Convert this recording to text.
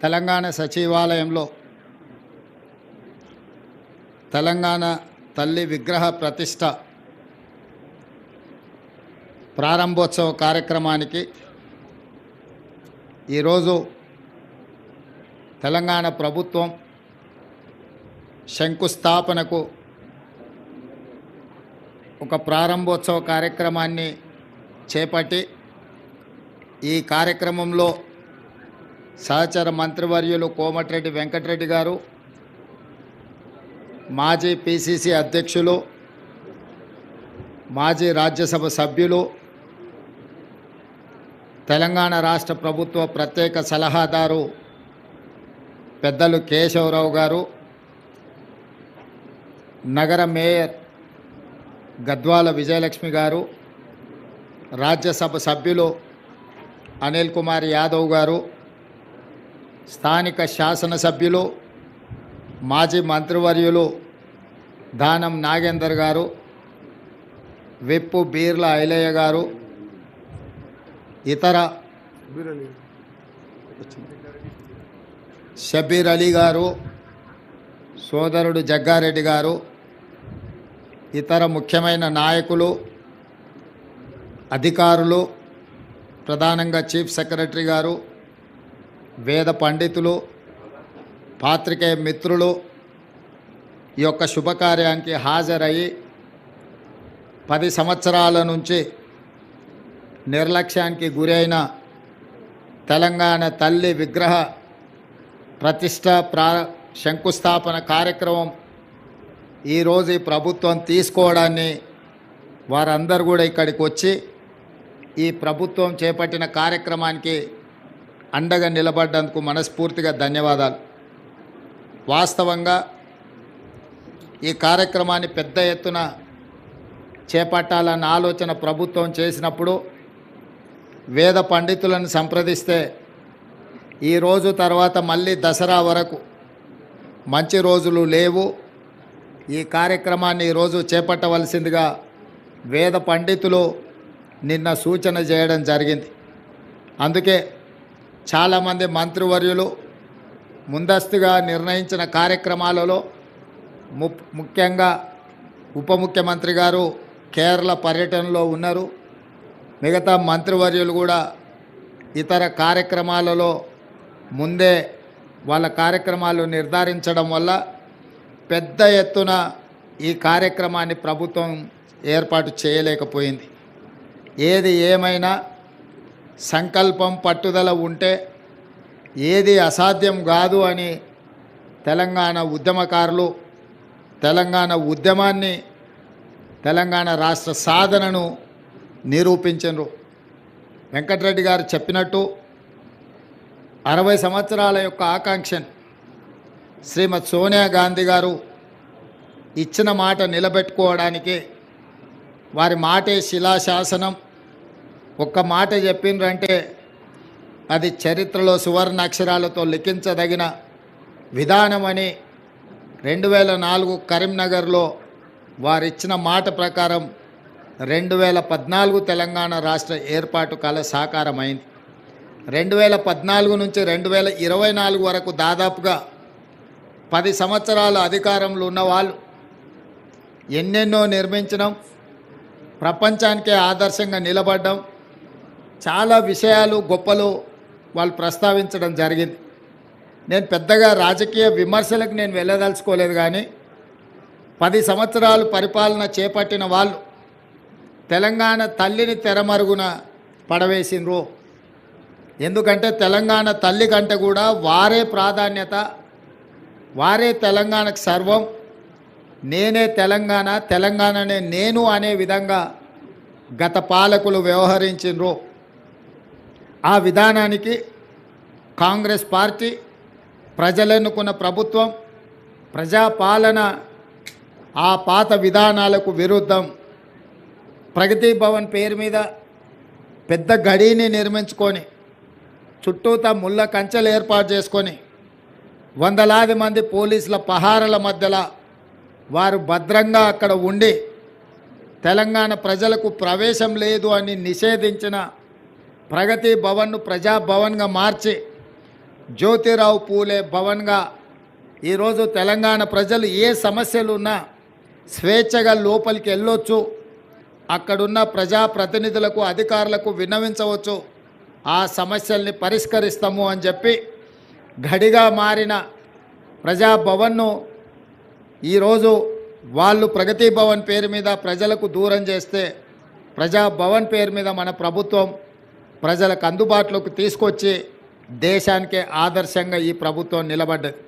తెలంగాణ సచివాలయంలో తెలంగాణ తల్లి విగ్రహ ప్రతిష్ట ప్రారంభోత్సవ కార్యక్రమానికి ఈరోజు తెలంగాణ ప్రభుత్వం శంకుస్థాపనకు ఒక ప్రారంభోత్సవ కార్యక్రమాన్ని చేపట్టి ఈ కార్యక్రమంలో సహచర మంత్రివర్యులు కోమటిరెడ్డి వెంకటరెడ్డి గారు మాజీ పిసిసి అధ్యక్షులు మాజీ రాజ్యసభ సభ్యులు తెలంగాణ రాష్ట్ర ప్రభుత్వ ప్రత్యేక సలహాదారు పెద్దలు కేశవరావు గారు నగర మేయర్ గద్వాల విజయలక్ష్మి గారు రాజ్యసభ సభ్యులు అనిల్ కుమార్ యాదవ్ గారు స్థానిక శాసనసభ్యులు మాజీ మంత్రివర్యులు దానం నాగేందర్ గారు విప్పు బీర్ల ఐలయ్య గారు ఇతర షబీర్ అలీ గారు సోదరుడు జగ్గారెడ్డి గారు ఇతర ముఖ్యమైన నాయకులు అధికారులు ప్రధానంగా చీఫ్ సెక్రటరీ గారు వేద పండితులు పాత్రికేయ మిత్రులు ఈ యొక్క శుభకార్యానికి హాజరయ్యి పది సంవత్సరాల నుంచి నిర్లక్ష్యానికి గురైన తెలంగాణ తల్లి విగ్రహ ప్రతిష్ట ప్రా శంకుస్థాపన కార్యక్రమం ఈరోజు ఈ ప్రభుత్వం తీసుకోవడాన్ని వారందరూ కూడా ఇక్కడికి వచ్చి ఈ ప్రభుత్వం చేపట్టిన కార్యక్రమానికి అండగా నిలబడ్డందుకు మనస్ఫూర్తిగా ధన్యవాదాలు. వాస్తవంగా ఈ కార్యక్రమాన్ని పెద్ద ఎత్తున చేపట్టాలన్న ఆలోచన ప్రభుత్వం చేసినప్పుడు వేద పండితులను సంప్రదిస్తే ఈ రోజు తర్వాత మళ్ళీ దసరా వరకు మంచి రోజులు లేవు. ఈ కార్యక్రమాన్ని ఈరోజు చేపట్టవలసిందిగా వేద పండితులు నిన్న సూచన చేయడం జరిగింది. అందుకే చాలామంది మంత్రివర్యులు ముందస్తుగా నిర్ణయించిన కార్యక్రమాలలో ము ముఖ్యంగా ఉప ముఖ్యమంత్రి గారు కేరళ పర్యటనలో ఉన్నారు. మిగతా మంత్రివర్యులు కూడా ఇతర కార్యక్రమాలలో ముందే వాళ్ళ కార్యక్రమాలు నిర్ధారించడం వల్ల పెద్ద ఎత్తున ఈ కార్యక్రమాన్ని ప్రభుత్వం ఏర్పాటు చేయలేకపోయింది. ఏది ఏమైనా సంకల్పం పట్టుదల ఉంటే ఏది అసాధ్యం కాదు అని తెలంగాణ ఉద్యమకారులు తెలంగాణ ఉద్యమాన్ని తెలంగాణ రాష్ట్ర సాధనను నిరూపించరు వెంకటరెడ్డి గారు చెప్పినట్టు అరవై సంవత్సరాల యొక్క ఆకాంక్షను శ్రీమతి సోనియా గాంధీ గారు ఇచ్చిన మాట నిలబెట్టుకోవడానికి వారి మాటే శిలాశాసనం ఒక్క మాట చెప్పిండ్రంటే అది చరిత్రలో సువర్ణ అక్షరాలతో లిఖించదగిన విధానమని రెండు వేల నాలుగు కరీంనగర్లో వారిచ్చిన మాట ప్రకారం రెండు వేల పద్నాలుగు తెలంగాణ రాష్ట్ర ఏర్పాటు కల సాకారమైంది. రెండు వేల పద్నాలుగు నుంచి రెండు వేల ఇరవై నాలుగు వరకు దాదాపుగా పది సంవత్సరాల అధికారంలో ఉన్న వాళ్ళు ఎన్నెన్నో నిర్మించడం ప్రపంచానికే ఆదర్శంగా నిలబడ్డం చాలా విషయాలు గొప్పలు వాళ్ళు ప్రస్తావించడం జరిగింది. నేను పెద్దగా రాజకీయ విమర్శలకు నేను వెళ్ళదలుచుకోలేదు కానీ పది సంవత్సరాలు పరిపాలన చేపట్టిన వాళ్ళు తెలంగాణ తల్లిని తెరమరుగున పడవేసిండ్రు. ఎందుకంటే తెలంగాణ తల్లి కంటే కూడా వారే ప్రాధాన్యత వారే తెలంగాణకు సర్వం. నేనే తెలంగాణ తెలంగాణనే నేను అనే విధంగా గత పాలకులు వ్యవహరించిండ్రు. ఆ విధానానికి కాంగ్రెస్ పార్టీ ప్రజలెన్నుకున్న ప్రభుత్వం ప్రజాపాలన ఆ పాత విధానాలకు విరుద్ధం. ప్రగతి భవన్ పేరు మీద పెద్ద గడిని నిర్మించుకొని చుట్టూతా ముళ్ళ కంచెలు ఏర్పాటు చేసుకొని వందలాది మంది పోలీసుల పహారల మధ్యలో వారు భద్రంగా అక్కడ ఉండి తెలంగాణ ప్రజలకు ప్రవేశం లేదు అని నిషేధించిన ప్రగతి భవన్ను ప్రజాభవన్గా మార్చి జ్యోతిరావు పూలే భవన్గా ఈరోజు తెలంగాణ ప్రజలు ఏ సమస్యలు ఉన్నా స్వేచ్ఛగా లోపలికి వెళ్ళొచ్చు. అక్కడున్న ప్రజాప్రతినిధులకు అధికారులకు విన్నవించవచ్చు. ఆ సమస్యల్ని పరిష్కరిస్తాము అని చెప్పి గడిగా మారిన ప్రజాభవన్ను ఈరోజు వాళ్ళు ప్రగతి భవన్ పేరు మీద ప్రజలకు దూరం చేస్తే ప్రజాభవన్ పేరు మీద మన ప్రభుత్వం ప్రజలకు అందుబాటులోకి తీసుకొచ్చి దేశానికే ఆదర్శంగా ఈ ప్రభుత్వం నిలబడ్డది.